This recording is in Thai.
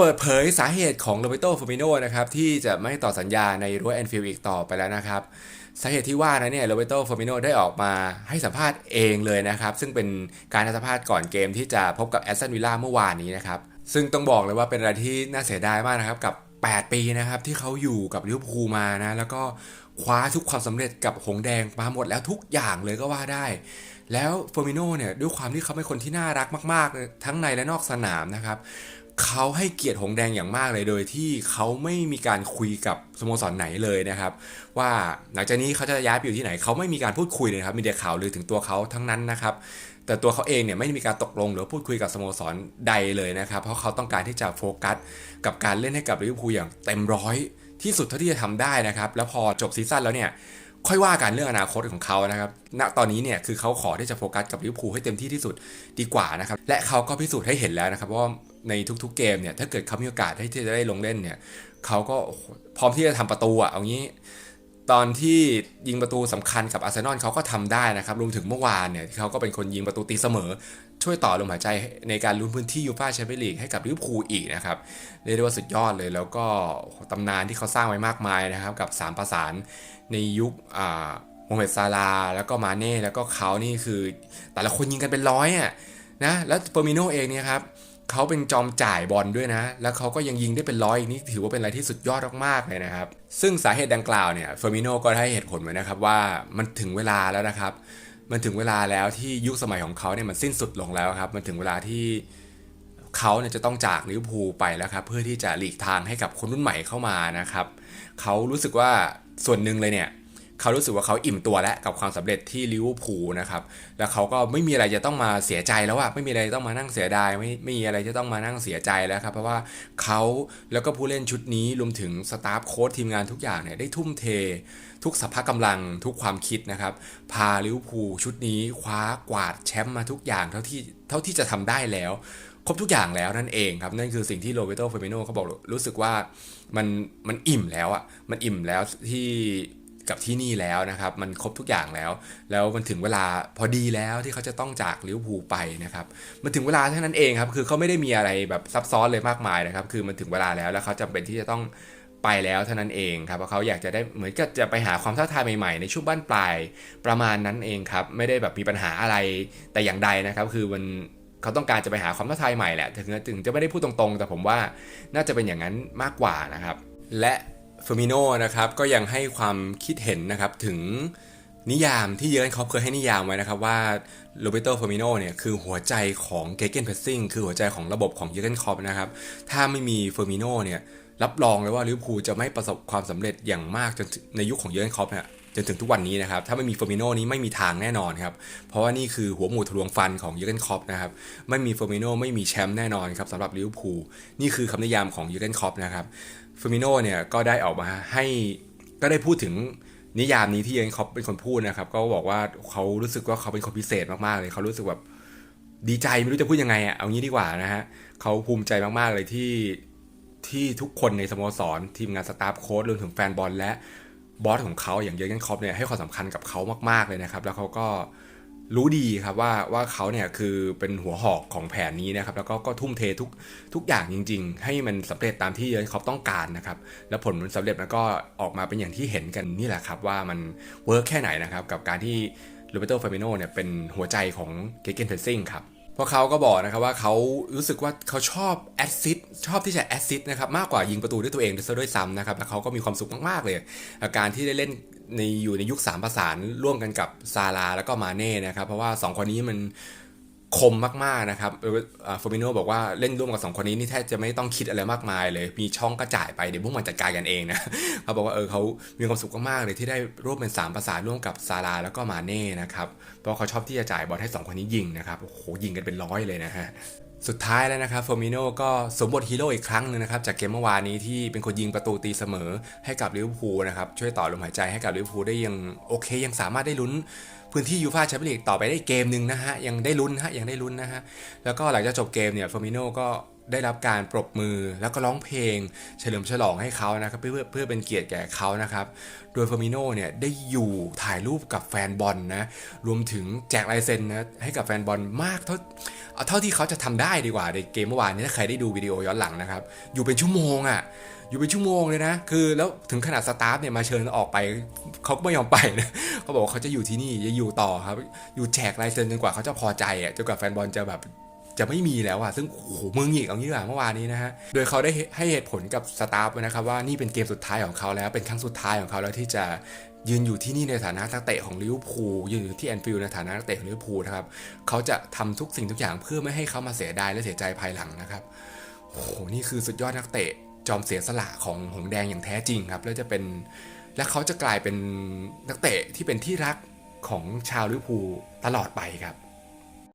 เปิดเผยสาเหตุของโรเบโตฟอร์มิโนนะครับที่จะไม่ต่อสัญญาในรั้วแอนฟิลด์อีกต่อไปแล้วนะครับสาเหตุที่ว่านะเนี่ยโรเบโตฟอร์มิโนได้ออกมาให้สัมภาษณ์เองเลยนะครับ ซึ่งเป็นการให้สัมภาษณ์ก่อนเกมที่จะพบกับแอสตันวิลล่าเมื่อวานนี้นะครับ ซึ่งต้องบอกเลยว่าเป็นอะไรที่น่าเสียดายมากนะครับ กับ 8 ปีนะครับ ที่เขาอยู่กับลิเวอร์พูลมานะ แล้วก็คว้าทุกความสำเร็จกับหงแดงมาหมดแล้วทุกอย่างเลยก็ว่าได้ แล้วฟอร์มิโนเนี่ยด้วยความที่เขาเป็นคนที่น่ารักมาก ๆ ทั้งในและนอกสนามนะครับ เขาให้เกียรติหงแดงอย่างมากเลยโดยที่เขาไม่มีการคุยกับสโมสรไหนเลยนะครับ ว่าหลังจากนี้เขาจะย้ายไปอยู่ที่ไหนเขาไม่มีการพูดคุยเลยครับมีแต่ข่าวลือถึงตัวเขาทั้งนั้นนะครับ แต่ตัวเขาเองเนี่ยไม่มีการตกลงหรือพูดคุยกับสโมสรใดเลยนะครับ เพราะเขาต้องการที่จะโฟกัส กับการเล่นให้กับลิเวอร์พูลอย่างเต็มร้อยที่สุดเท่าที่จะทำได้นะครับ แล้วพอจบซีซั่นแล้วเนี่ย ค่อยว่ากันเรื่องอนาคตของเขานะครับ ณ ตอนนี้เนี่ยคือเขาขอที่จะโฟกัสกับลิเวอร์พูลให้เต็มที่ที่สุดดีกว่านะครับ และเขาก็พิสูจน์ให้เห็นแล้วนะครับว่าในทุกๆเกมเนี่ยถ้าเกิดเขามีโอกาสให้ที่จะได้ลงเล่นเนี่ยเขาก็พร้อมที่จะทำประตูอะเอางี้ ตอนที่ยิงประตูสำคัญกับอาร์เซนอลเขาก็ทำได้นะครับรวมถึงเมื่อวานเนี่ยเขาก็เป็นคนยิงประตูตีเสมอ ช่วยต่อลมหายใจในการลุ้นพื้นที่ยูฟ่าแชมเปี้ยนลีกให้กับลิเวอร์พูลอีกนะครับเรียกได้ว่าสุดยอดเลย แล้วก็ตำนานที่เขาสร้างไว้มากมายนะครับ กับ 3 ประสานในยุคโมเม็ดซาลา แล้วก็มาเน่ แล้วก็เขานี่คือ แต่ละคนยิงกันเป็นร้อยอะนะแล้วเปอร์มิโนเองเนี่ยครับเขาเป็นจอมจ่ายบอลด้วยนะ แล้วเขาก็ยังยิงได้เป็นร้อยอีกนี่ถือว่าเป็นอะไรที่สุดยอดมากๆเลยนะครับ ซึ่งสาเหตุดังกล่าวเนี่ยเฟอร์มิโนก็ให้เหตุผลไว้นะครับว่ามันถึงเวลาแล้วนะครับ มันถึงเวลาแล้วที่ยุคสมัยของเขาเนี่ยมันสิ้นสุดลงแล้วครับ มันถึงเวลาที่เขาเนี่ยจะต้องจากลิเวอร์พูลไปแล้วครับ เพื่อที่จะหลีกทางให้กับคนรุ่นใหม่เข้ามานะครับ เขารู้สึกว่าส่วนหนึ่งเลยเนี่ย เขารู้สึกว่าเขาอิ่มตัวแล้วกับความสำเร็จที่ลิเวอร์พูลนะครับ แล้วเขาก็ไม่มีอะไรจะต้องมาเสียใจแล้วอะไม่มีอะไรต้องมานั่งเสียดายไม่ไม่มีอะไรจะต้องมานั่งเสียใจแล้วครับ เพราะว่าเขาแล้วก็ผู้เล่นชุดนี้รวมถึงสตาฟโค้ชทีมงานทุกอย่างเนี่ยได้ทุ่มเท ทุกสภาพกำลังทุกความคิดนะครับ พาลิเวอร์พูลชุดนี้คว้ากวาดแชมป์มาทุกอย่างเท่าที่เท่าที่จะทำได้แล้วครบทุกอย่างแล้วนั่นเองครับ นั่นคือสิ่งที่โรเบโตเฟอร์มิโนเขาบอกรู้สึกว่ามันมันอิ่มแล้วอะมันอิ่มแล้วที่ กับที่นี่แล้วนะครับ มันครบทุกอย่างแล้ว แล้วมันถึงเวลาพอดีแล้วที่เขาจะต้องจากลิเวอร์พูลไปนะครับมันถึงเวลาเท่านั้นเองครับคือเขาไม่ได้มีอะไรแบบซับซ้อนเลยมากมายนะครับ คือมันถึงเวลาแล้วแล้วเขาจำเป็นที่จะต้องไปแล้วเท่านั้นเองครับเพราะเขาอยากจะได้เหมือนกับจะไปหาความท้าทายใหม่ๆ ในช่วงบ้านปลายประมาณนั้นเองครับไม่ได้แบบมีปัญหาอะไรแต่อย่างใดนะครับ คือมันเขาต้องการจะไปหาความท้าทายใหม่แหละถึงถึงจะไม่ได้พูดตรงๆ แต่ผมว่าน่าจะเป็นอย่างนั้นมากกว่านะครับ และ เฟอร์มิโนนะครับก็ยังให้ความคิดเห็นนะครับถึงนิยามที่เยอร์นคอปเคยให้นิยามไว้นะครับว่าโรเบโตเฟอร์มิโนเนี่ยคือหัวใจของเกเกนเพสซิ่งคือหัวใจของระบบของเยอร์นคอปนะครับถ้าไม่มีเฟอร์มิโนเนี่ยรับรองเลยว่าลิเวอร์พูลจะไม่ประสบความสำเร็จอย่างมากจนในยุคของเยอร์นคอปเนี่ย จนถึงทุกวันนี้นะครับ ถ้าไม่มีเฟอร์มิโนนี้ไม่มีทางแน่นอนครับ เพราะว่านี่คือหัวหมูทะลวงฟันของยอร์เกนคอปนะครับ ไม่มีเฟอร์มิโนไม่มีแชมป์แน่นอนครับสำหรับลิเวอร์พูลนี่คือคำนิยามของยอร์เกนคอปนะครับเฟอร์มิโนเนี่ยก็ได้ออกมาให้ก็ได้พูดถึงนิยามนี้ที่เยอร์เกนคอปเป็นคนพูดนะครับ ก็บอกว่าเขารู้สึกว่าเขาเป็นคนพิเศษมากๆเลยเขารู้สึกแบบดีใจไม่รู้จะพูดยังไงอะเอางี้ดีกว่านะฮะเขาภูมิใจมากๆเลยที่ที่ทุกคนในสโมสร ทีมงานสตาฟโค้ชรวมถึงแฟนบอลและ บอสของเขาอย่างเยอร์เกนคล็อปเนี่ยให้ความสำคัญกับเขามากๆเลยนะครับ แล้วเขาก็รู้ดีครับว่าว่าเขาเนี่ยคือเป็นหัวหอกของแผนนี้นะครับ แล้วก็ก็ทุ่มเททุกทุกอย่างจริง ๆ ให้มันสำเร็จตามที่เยอร์เกนคล็อปต้องการนะครับ แล้วผลมันสำเร็จมันก็ออกมาเป็นอย่างที่เห็นกันนี่แหละครับว่ามันเวิร์กแค่ไหนนะครับกับการที่โรเบโตเฟอร์มิโนเนี่ยเป็นหัวใจของเกเกนเพรสซิ่งครับ เพราะเขาก็บอกนะครับว่าเขารู้สึกว่าเขาชอบแอดซิดชอบที่จะแอดซิดนะครับมากกว่ายิงประตูด้วยตัวเองซะด้วยซ้ำนะครับแล้วเขาก็มีความสุขมากๆเลยกับการที่ได้เล่นในอยู่ในยุค3ประสานร่วมกันกับซาลาแล้วก็มาเน่นะครับเพราะว่า 2 คนนี้มัน คมมากๆนะครับเฟอร์มิโนบอกว่าเล่นร่วมกับ 2 คนนี้นี่แทบจะไม่ต้องคิดอะไรมากมายเลย มีช่องก็จ่ายไปเดี๋ยวพวกมันจัดการกันเองนะเขาบอกว่าเออเขามีความสุขมากๆเลยที่ได้ร่วมเป็น 3 ประสานร่วมกับซาลาแล้วก็มาเน่นะครับ เพราะเขาชอบที่จะจ่ายบอลให้ 2 คนนี้ยิงนะครับ โอ้โหยิงกันเป็นร้อยเลยนะฮะ สุดท้ายแล้วนะครับเฟอร์มิโนก็สมบทฮีโร่อีกครั้งหนึงนะครับจากเกมเมื่อวานนี้ที่เป็นคนยิงประตูตีเสมอให้กับลิเวอร์พูลนะครับช่วยต่อลมหายใจให้กับลิเวอร์พูลได้ยังโอเค ยังสามารถได้ลุ้นพื้นที่ยูฟ่าแชมเปี้ยนลีกต่อไปได้เกมหนึ่งนะฮะยังได้ลุ้นฮะยังได้ลุ้นนะฮะแล้วก็หลังจากจบเกมเนี่ยเฟอร์มิโนก็ ได้รับการปรบมือแล้วก็ร้องเพลง เฉลิมฉลองให้เขานะครับเพื่อเพื่อเป็นเกียรติแก่เขานะครับ โดยเฟอร์มิโนเนี่ยได้อยู่ถ่ายรูปกับแฟนบอลนะรวมถึงแจกลายเซ็นนะให้กับแฟนบอลมากเท่าเท่าที่เขาจะทำได้ดีกว่าในเกมเมื่อวานนี้ถ้าใครได้ดูวิดีโอย้อนหลังนะครับ อยู่เป็นชั่วโมงอะ่ะอยู่เป็นชั่วโมงเลยนะ คือแล้วถึงขนาดสตาฟเนี่ยมาเชิญออกไปเขาก็ไม่ยอมไปนะเขาบอกว่าเขาจะอยู่ที่นี่จะอยู่ต่อครับ อยู่แจกลายเซ็นจนกว่าเขาจะพอใจอะจนกว่าแฟนบอลจะแบบ จะไม่มีแล้วอะซึ่งโอ้โหมึงอีกเอางี้ดีกว่าเมื่อวานนี้นะฮะ โดยเขาได้ให้เหตุผลกับสตาฟนะครับว่านี่เป็นเกมสุดท้ายของเขาแล้วเป็นครั้งสุดท้ายของเขาแล้วที่จะยืนอยู่ที่นี่ในฐานะนักเตะของลิเวอร์พูลยืนอยู่ที่แอนฟิลด์ในฐานะนักเตะของลิเวอร์พูลนะครับเขาจะทำทุกสิ่งทุกอย่างเพื่อไม่ให้เขามาเสียดายและเสียใจภายหลังนะครับโอ้โหนี่คือสุดยอดนักเตะจอมเสียสละของหงแดงอย่างแท้จริงครับแล้วจะเป็นและเขาจะกลายเป็นนักเตะที่เป็นที่รักของชาวลิเวอร์พูลตลอดไปครับ